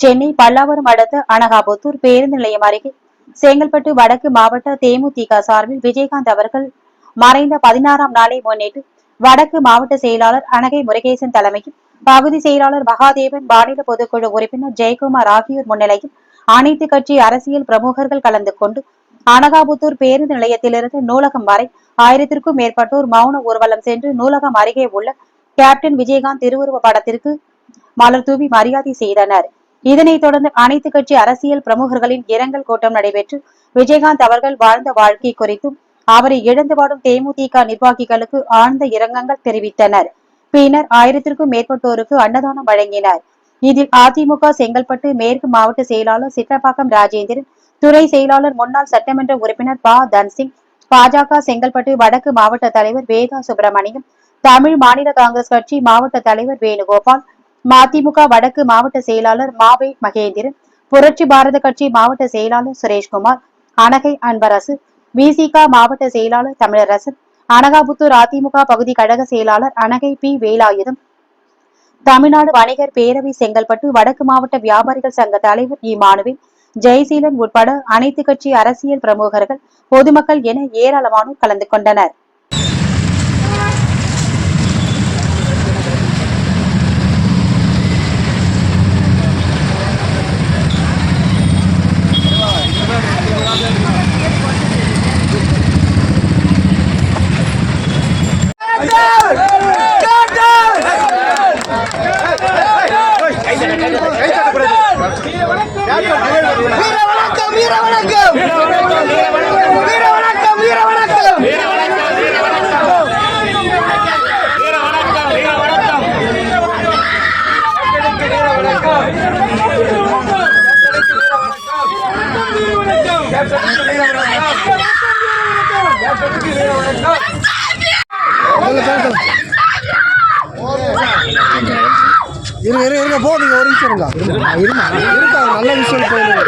சென்னை பல்லாவரம் அடுத்த அனகாபுத்தூர் பேருந்து நிலையம் அருகே செங்கல்பட்டு வடக்கு மாவட்ட தேமுதிக சார்பில் விஜயகாந்த் அவர்கள் மறைந்த பதினாறாம் நாளை முன்னிட்டு வடக்கு மாவட்ட செயலாளர் அனகை முருகேசன் தலைமையில் பகுதி செயலாளர் மகாதேவன் மாநில பொதுக்குழு உறுப்பினர் ஜெயக்குமார் ஆகியோர் முன்னிலையில் அனைத்து கட்சி அரசியல் பிரமுகர்கள் கலந்து கொண்டு அனகாபுத்தூர் பேருந்து நிலையத்திலிருந்து நூலகம் வரை ஆயிரத்திற்கும் மேற்பட்டோர் மௌன ஊர்வலம் சென்று நூலகம் அருகே உள்ள கேப்டன் விஜயகாந்த் திருவுருவ படத்திற்கு மலர் தூவி மரியாதை செய்தனர். இதனைத் தொடர்ந்து அனைத்து கட்சி அரசியல் பிரமுகர்களின் இரங்கல் கூட்டம் நடைபெற்று விஜயகாந்த் அவர்கள் வாழ்ந்த வாழ்க்கை குறித்தும் அவரை இழந்து வாடும் தேமுதிக நிர்வாகிகளுக்கு ஆழ்ந்த இரங்கங்கள் தெரிவித்தனர். பின்னர் ஆயிரத்திற்கும் மேற்பட்டோருக்கு அன்னதானம் வழங்கினர். இதில் அதிமுக செங்கல்பட்டு மேற்கு மாவட்ட செயலாளர் சிற்றப்பாக்கம் ராஜேந்திரன் துறை செயலாளர் முன்னாள் சட்டமன்ற உறுப்பினர் பா. தன்சிங் பாஜக செங்கல்பட்டு வடக்கு மாவட்ட தலைவர் வேதா சுப்பிரமணியம் தமிழ் மாநில காங்கிரஸ் கட்சி மாவட்ட தலைவர் வேணுகோபால் மதிமுக வடக்கு மாவட்ட செயலாளர் மாவே மகேந்திரன் புரட்சி பாரத கட்சி மாவட்ட செயலாளர் சுரேஷ்குமார் அனகை அன்பரசு விசிக மாவட்ட செயலாளர் தமிழரசன் அனகாபுத்தூர் அதிமுக பகுதி கழக செயலாளர் அனகை பி. வேலாயுதம் தமிழ்நாடு வணிகர் பேரவை செங்கல்பட்டு வடக்கு மாவட்ட வியாபாரிகள் சங்க தலைவர் இமானுவேல் ஜெயசீலன் உட்பட அனைத்து கட்சி அரசியல் பிரமுகர்கள் பொதுமக்கள் என ஏராளமானோர் கலந்து கொண்டனர். இருங்க போடுங்க ஒரு நிமிஷம் இருங்க இருங்க இருங்க நல்ல விஷயம் போயிருங்க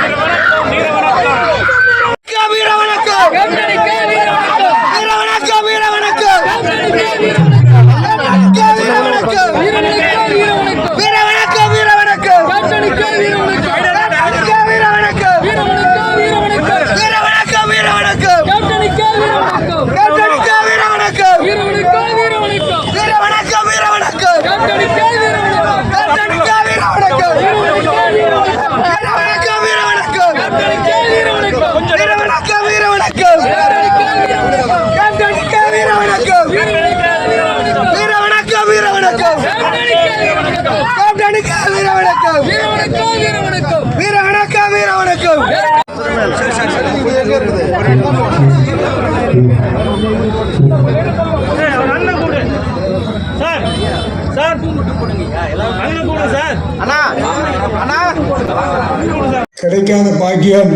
கிடைக்காத பாக்கியம்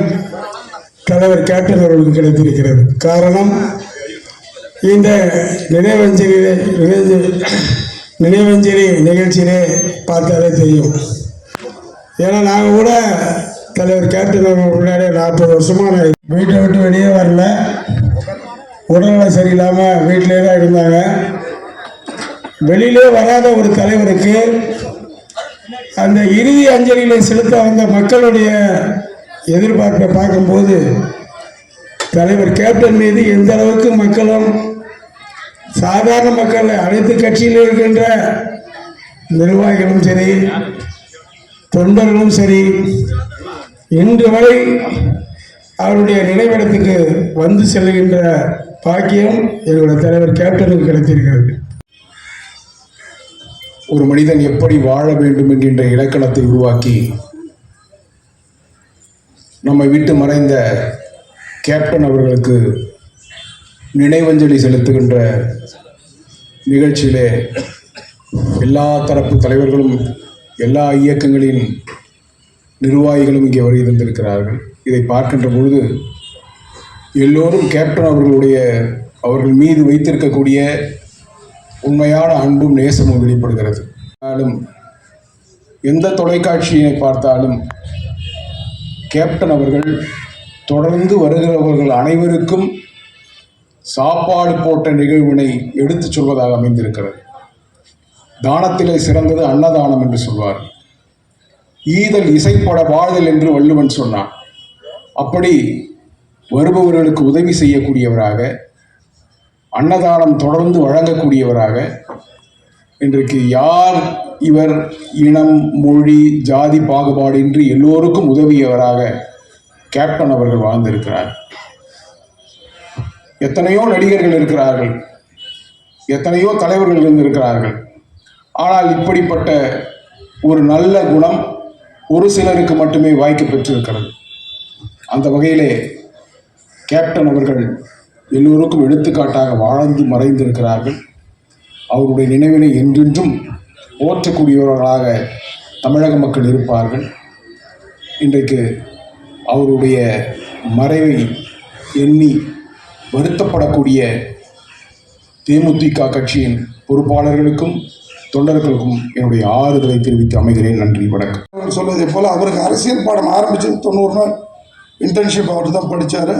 தலைவர் கேப்டன் அவர்களுக்கு கிடைத்திருக்கிறது. காரணம் இந்த நினைவஞ்சலி நினைவஞ்சலி நிகழ்ச்சியிலே பார்த்தாலே தெரியும். ஏன்னா நாங்கள் கூட தலைவர் கேப்டன் அவர்கள் முன்னாடியே நாற்பது வருஷமாக நான் வீட்டை விட்டு வெளியே வரல. உடல்நலம் சரியில்லாமல் வீட்டிலே தான் இருந்தாங்க. வெளியிலே வராத ஒரு தலைவருக்கு அந்த இறுதி அஞ்சலிகளை செலுத்த வந்த மக்களுடைய எதிர்பார்ப்பை பார்க்கும்போது தலைவர் கேப்டன் மீது எந்த அளவுக்கு மக்களும் சாதாரண மக்கள் அனைத்து கட்சியில் இருக்கின்ற நிர்வாகிகளும் சரி தொண்டர்களும் சரி இன்று வரை அவருடைய நினைவிடத்துக்கு வந்து செல்கின்ற பாக்கியம் எங்களுடைய தலைவர் கேப்டனுக்கு கிடைத்திருக்கிறது. ஒரு மனிதன் எப்படி வாழ வேண்டும் என்கின்ற இலக்கணத்தை உருவாக்கி நம்மை விட்டு மறைந்த கேப்டன் அவர்களுக்கு நினைவஞ்சலி செலுத்துகின்ற நிகழ்ச்சியிலே எல்லா தரப்பு தலைவர்களும் எல்லா இயக்கங்களின் நிர்வாகிகளும் இங்கே வருகை தந்திருக்கிறார்கள். இதை பார்க்கின்ற பொழுது எல்லோரும் கேப்டன் அவர்களுடைய அவர்கள் மீது வைத்திருக்கக்கூடிய உண்மையான அன்பும் நேசமும் வெளிப்படுகிறது. ஆனாலும் எந்த தொலைக்காட்சியை பார்த்தாலும் கேப்டன் அவர்கள் தொடர்ந்து வருகிறவர்கள் அனைவருக்கும் சாப்பாடு போட்ட நிகழ்வினை எடுத்துச் சொல்வதாக அமைந்திருக்கிறது. தானத்திலே சிறந்தது அன்னதானம் என்று சொல்வார். ஈதல் இசைப்பட வாழ்தல் என்று வள்ளுவன் சொன்னான். அப்படி வருபவர்களுக்கு உதவி செய்யக்கூடியவராக அன்னதானம் தொடர்ந்து வழங்கக்கூடியவராக இன்றைக்கு யார் இவர் இனம் மொழி ஜாதி பாகுபாடின்றி எல்லோருக்கும் உதவியவராக கேப்டன் அவர்கள் வாழ்ந்திருக்கிறார். எத்தனையோ நடிகர்கள் இருக்கிறார்கள். எத்தனையோ தலைவர்கள் இருந்திருக்கிறார்கள். ஆனால் இப்படிப்பட்ட ஒரு நல்ல குணம் ஒரு சிலருக்கு மட்டுமே வாய்க்கு பெற்றிருக்கிறது. அந்த வகையிலே கேப்டன் அவர்கள் எல்லோருக்கும் எடுத்துக்காட்டாக வாழ்ந்து மறைந்திருக்கிறார்கள். அவருடைய நினைவினை என்றென்றும் போற்றக்கூடியவர்களாக தமிழக மக்கள் இருப்பார்கள். இன்றைக்கு அவருடைய மறைவை எண்ணி வருத்தப்படக்கூடிய தேமுதிக கட்சியின் பொறுப்பாளர்களுக்கும் தொண்டர்களுக்கும் என்னுடைய ஆறுதலை தெரிவித்து அமைகிறேன். நன்றி வணக்கம். அவர் சொல்வதை போல் அவருக்கு அரசியல் பாடம் ஆரம்பித்தது தொண்ணூறு நாள். இன்டர்ன்ஷிப் அவர் தான் படித்தார்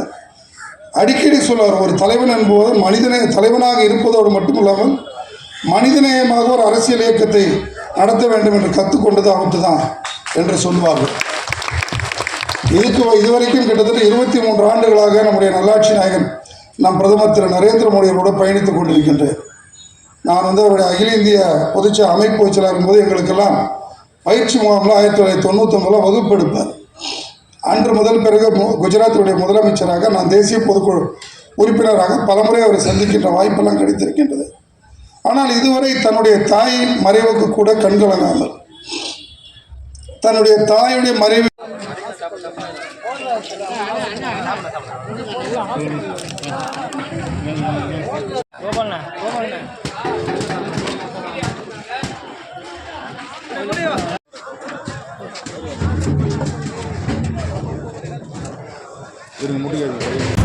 அடிக்கடி சொல்லுவார் ஒரு தலைவன் என்பவர் மனிதநேய தலைவனாக இருப்பதோடு மட்டுமில்லாமல் மனிதநேயமாக ஒரு அரசியல் இயக்கத்தை நடத்த வேண்டும் என்று கற்றுக்கொண்டது அவர்கிட்ட தான் என்று சொல்வார்கள். இதுக்கு இதுவரைக்கும் கிட்டத்தட்ட இருபத்தி மூன்று ஆண்டுகளாக நம்முடைய நல்லாட்சி நாயகன் நம் பிரதமர் திரு நரேந்திர மோடி அவரோட பயணித்துக் கொண்டிருக்கின்றேன் நான் வந்து அவருடைய அகில இந்திய பொதுச்ச அமைப்பு செயலாளர் போது எங்களுக்கெல்லாம் பயிற்சி முகாமில் ஆயிரத்தி தொள்ளாயிரத்தி தொண்ணூத்தொம்பதில் வகுப்பு அன்று முதல் பிறகு குஜராத்தினுடைய முதலமைச்சராக நான் தேசிய பொதுக்குழு உறுப்பினராக பலமுறை அவரை சந்திக்கின்ற வாய்ப்பெல்லாம் கிடைத்திருக்கின்றது. ஆனால் இதுவரை தன்னுடைய தாயின் மறைவுக்கு கூட கண்கலங்காமல் தன்னுடைய தாயுடைய மறைவு கோபால்ண்ணா முடியாது.